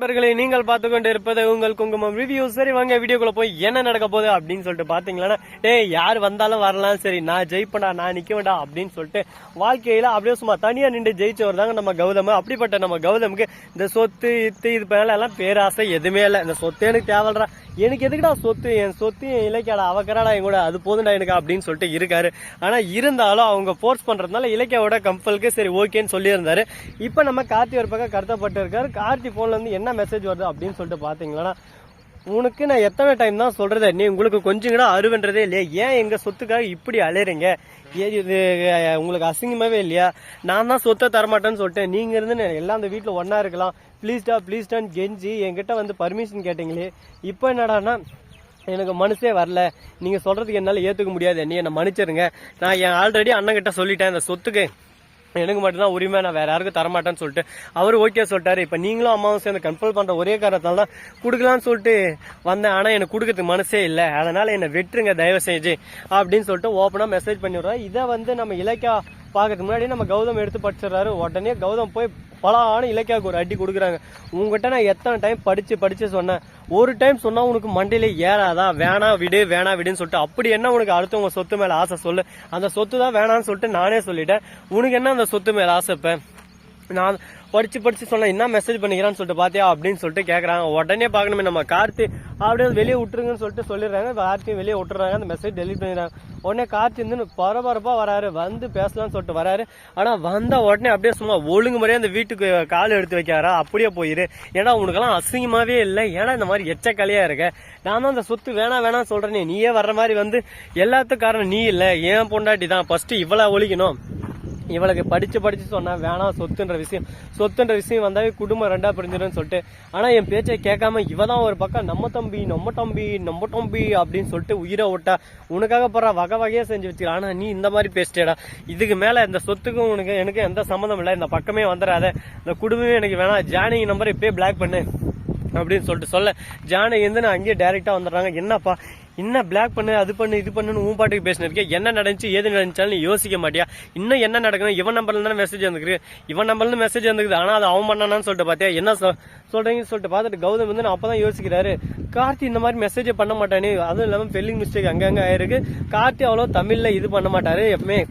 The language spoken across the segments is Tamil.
நண்பர்களே நீங்கள் பார்த்து கொண்டு இருப்பது உங்கள் குங்குமம் ரிவ்யூ சரி வாங்க வீடியோக்குள்ள போய் என்ன நடக்க போகுது அப்படின்னு சொல்லிட்டு பாத்தீங்களன்னா டே யார் வந்தாலும் வரலாம். சரி நான் ஜெயிப்பேன்டா நான் நிக்க வேண்டாம் அப்படின்னு சொல்லிட்டு வாழ்க்கையில அப்படியே சும்மா தனியா நின்று ஜெயிச்சவர் தாங்க நம்ம கௌதம். அப்படிப்பட்ட நம்ம கௌதமுக்கு இந்த சொத்து இத்து இது மேல எல்லாம் பேராசை எதுவுமே இல்லை. இந்த சொத்து எனக்கு தேவைடா எனக்கு எதுக்குடா சொத்து? என் சொத்து என் இலக்கியாடா அவக்கராடா என் கூட அது போதுண்டா எனக்கு அப்படின்னு சொல்லிட்டு இருக்காரு. ஆனா இருந்தாலும் அவங்க ஃபோர்ஸ் பண்றதுனால இலக்கியாவோட கம்பலுக்கு சரி ஓகேன்னு சொல்லியிருந்தாரு. இப்போ நம்ம கார்த்தி ஒரு பக்கம் கருத்தப்பட்டு இருக்காரு கார்த்தி போன்ல இருந்து என்ன மெசேஜ் வருது அப்படின்னு சொல்லிட்டு பாத்தீங்களா உனக்கு நான் எத்தனை டைம் தான் சொல்றது நீ உங்களுக்கு கொஞ்சம் கூட அருவன்றதே இல்லையா? ஏன் எங்க சொத்துக்காக இப்படி அலையறீங்க? இது உங்களுக்கு அசிங்கமாவே இல்லையா? நான் தான் சொத்தை தரமாட்டேன்னு சொல்லிட்டேன். நீங்க இருந்து எல்லாம் அந்த வீட்டில் ஒன்றா இருக்கலாம். ப்ளீஸ்டா ப்ளீஸ்டான்னு கெஞ்சி என்கிட்ட வந்து பர்மிஷன் கேட்டீங்களே. இப்போ என்னடான்னா எனக்கு மனசே வரல. நீங்க சொல்றதுக்கு என்னால ஏத்துக்க முடியாது. நீ என்ன மன்னிச்சிருங்க. நான் என் ஆல்ரெடி அண்ணன் கிட்ட சொல்லிட்டேன் இந்த சொத்துக்கு. எனக்கு மட்டும்தான் உரிமை நான் வேற யாருக்கும் தரமாட்டேன்னு சொல்லிட்டு அவர் ஓகே சொல்லிட்டாரு. இப்போ நீங்களும் அம்மாவும் சேர்ந்து கண்ட்ரோல் பண்ணுற ஒரே காரணத்தால் தான் கொடுக்கலான்னு சொல்லிட்டு வந்தேன். ஆனால் எனக்கு கொடுக்கறதுக்கு மனசே இல்லை. அதனால் என்னை வெட்டுருங்க தயவு செஞ்சு அப்படின்னு சொல்லிட்டு ஓப்பனாக மெசேஜ் பண்ணிடுறோம் இதை வந்து நம்ம இலக்கியா பார்க்கறதுக்கு முன்னாடி நம்ம கௌதம் எடுத்து படிச்சிடுறாரு. உடனே கௌதம் போய் பலான இலக்கியாவுக்கு ஒரு அடி கொடுக்குறாங்க. உங்ககிட்ட நான் எத்தனை டைம் படிச்சு படிச்சு சொன்னேன். ஒரு டைம் சொன்னா உனக்கு மண்டையில ஏறாதா? வேணா விடு வேணா விடுன்னு சொல்லிட்டு அப்படி என்ன உனக்கு அடுத்தவங்க சொத்து மேல ஆசை சொல்லு? அந்த சொத்து தான் வேணாம்னு சொல்லிட்டு நானே சொல்லிட்டேன். உனக்கு என்ன அந்த சொத்து மேல ஆசை நான் படிச்சு படிச்சு சொன்னேன் என்ன மெசேஜ் பண்ணிக்கிறான்னு சொல்லிட்டு பாத்தியா அப்படின்னு சொல்லிட்டு கேக்குறாங்க. உடனே பார்க்கணுமே நம்ம கார்த்தி அப்படியே வெளியே விட்டுருங்கன்னு சொல்லிட்டு சொல்லிடுறாங்க. கார்த்தியும் வெளியே விட்டுறாங்க அந்த மெசேஜ் டெலிட் பண்ணிடுறாங்க. உடனே கார்த்தி வந்து பரபரப்பா வராரு. வந்து பேசலாம்னு சொல்லிட்டு வராரு. ஆனா வந்தால் உடனே அப்படியே சும்மா ஒழுங்கு முறையா அந்த வீட்டுக்கு கால் எடுத்து வைக்காரா அப்படியே போயிரு. ஏன்னா உனக்கெல்லாம் அசிங்கமாவே இல்லை. ஏன்னா இந்த மாதிரி எச்சக்கலையா இருக்க. நான் தான் அந்த சொத்து வேணாம் வேணாம் சொல்கிறேனே நீயே வர்ற மாதிரி வந்து எல்லாத்துக்கும் காரணம் நீ இல்ல. ஏன் பொண்டாட்டி தான் ஃபர்ஸ்ட் இவ்வளவு ஒழிக்கணும். இவளுக்கு படிச்சு படிச்சு சொன்னா வேணாம் சொத்துன்ற விஷயம். சொத்துன்ற விஷயம் வந்தாவே குடும்பம் ரெண்டா பிரிஞ்சிடும் சொல்லிட்டு. ஆனா என் பேச்சை கேட்காம இவ தான் ஒரு பக்கம் நம்ம தம்பி நம்ம தம்பி நம்ம தம்பி அப்படின்னு சொல்லிட்டு உயிரை விட்டா உனக்காக போற வகை வகையா செஞ்சு வச்சுக்கலாம் ஆனா நீ இந்த மாதிரி பேசிட்டேடா. இதுக்கு மேல இந்த சொத்துக்கும் உனக்கு எனக்கு எந்த சம்மந்தம் இல்லை. இந்த பக்கமே வந்துடாத. இந்த குடும்பமே எனக்கு வேணாம். ஜானகி நம்பர் இப்பயே பிளாக் பண்ணு அப்படின்னு சொல்லிட்டு சொல்ல. ஜானகி வந்து நான் அங்கேயே டைரக்டா வந்துடுறாங்க. என்னப்பா? என்ன பிளாக் பண்ணு அது பண்ணு இது பண்ணுன்னு உன் பாட்டுக்கு பேசினிருக்கேன் என்ன நடந்துச்சு ஏது நடந்துச்சாலும் நீ யோசிக்க மாட்டியா? இன்னும் என்ன நடக்கணும்? இவன் நம்பர்ல தானே மெசேஜ் வந்துருக்கு. இவன் நம்பர்ல மெசேஜ் வந்துருக்குது. ஆனால் அது அவன் பண்ணானான்னு சொல்லிட்டு பார்த்தியா என்ன சொ- சொல்றீங்கன்னு சொல்லிட்டு பார்த்துட்டு கௌதம் வந்து நான் அப்பதான் யோசிக்கிறாரு. கார்த்தி இந்த மாதிரி மெசேஜ் பண்ண மாட்டானே. அதுவும் இல்லாமல் ஸ்பெல்லிங் மிஸ்டேக் அங்கங்க ஆயிருக்கு. கார்த்தி அவ்வளோ தமிழ்ல இது பண்ண மாட்டாரு எப்பவுமே.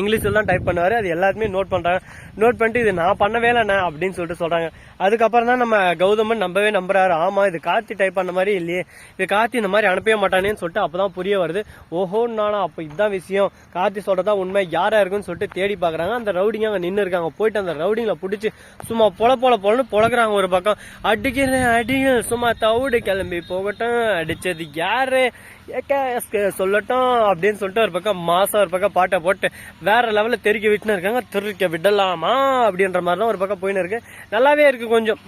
இங்கிலீஷில் தான் டைப் பண்ணுவார் அது எல்லாருமே நோட் பண்ணுறாங்க நோட் பண்ணிட்டு இது நான் பண்ணவே இல்லைண்ணே அப்படின்னு சொல்லிட்டு சொல்கிறாங்க அதுக்கப்புறம் தான் நம்ம கௌதமன் நம்பவே நம்புறாரு. ஆமாம் இது கார்த்தி டைப் பண்ண மாதிரி இல்லையே. இது கார்த்தி இந்த மாதிரி அனுப்பவே மாட்டானேன்னு சொல்லிட்டு அப்பதான் புரிய வருது. ஓஹோன்னு நானா அப்ப இதுதான் விஷயம். கார்த்தி சொல்கிறதா உண்மை. யாராக இருக்குன்னு சொல்லிட்டு தேடி பார்க்குறாங்க அந்த ரவுடிங்க அங்கே நின்று இருக்காங்க. போயிட்டு அந்த ரவுடிங்கில் பிடிச்சி சும்மா பொல பொல பொலன்னு பொழக்குறாங்க ஒரு பக்கம். அடிக்கிறேன் அடிங்க சும்மா தவிடு கிளம்பி போகட்டும். அடிச்சது யாரு? ஏக்கா எஸ்கே சொல்லட்டும் அப்படின்னு சொல்லிட்டு ஒரு பக்கம் மாசம் ஒரு பக்கம் பாட்டை போட்டு வேற லெவலில் தெறிக்க விட்டுன்னு இருக்காங்க. தெருக்க விடலாமா? அப்படின்ற மாதிரி தான் ஒரு பக்கம் போயின்னு இருக்கு. நல்லாவே இருக்கு கொஞ்சம்.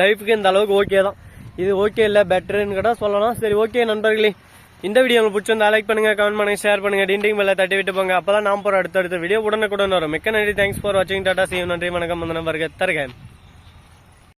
லைஃபுக்கு இந்த அளவுக்கு ஓகே தான். இது ஓகே இல்லை பெட்டர்னு கூட சொல்லலாம். சரி ஓகே நண்பர்களே. இந்த வீடியோ உங்களுக்கு பிடிச்சிருந்தா லைக் பண்ணுங்க கமெண்ட் பண்ணுங்க ஷேர் பண்ணுங்க. டிண்டிங் மேல தட்டி விட்டு போங்க. அப்பதான் நான் போற அடுத்த அடுத்த வீடியோ உடனுக்குடன் வரும். மிக்க நன்றி. தேங்க்ஸ் ஃபார் வாட்சிங் டாடா சீவ் நன்றி வணக்கம். வந்தனம் நம்பருக்கு தருக.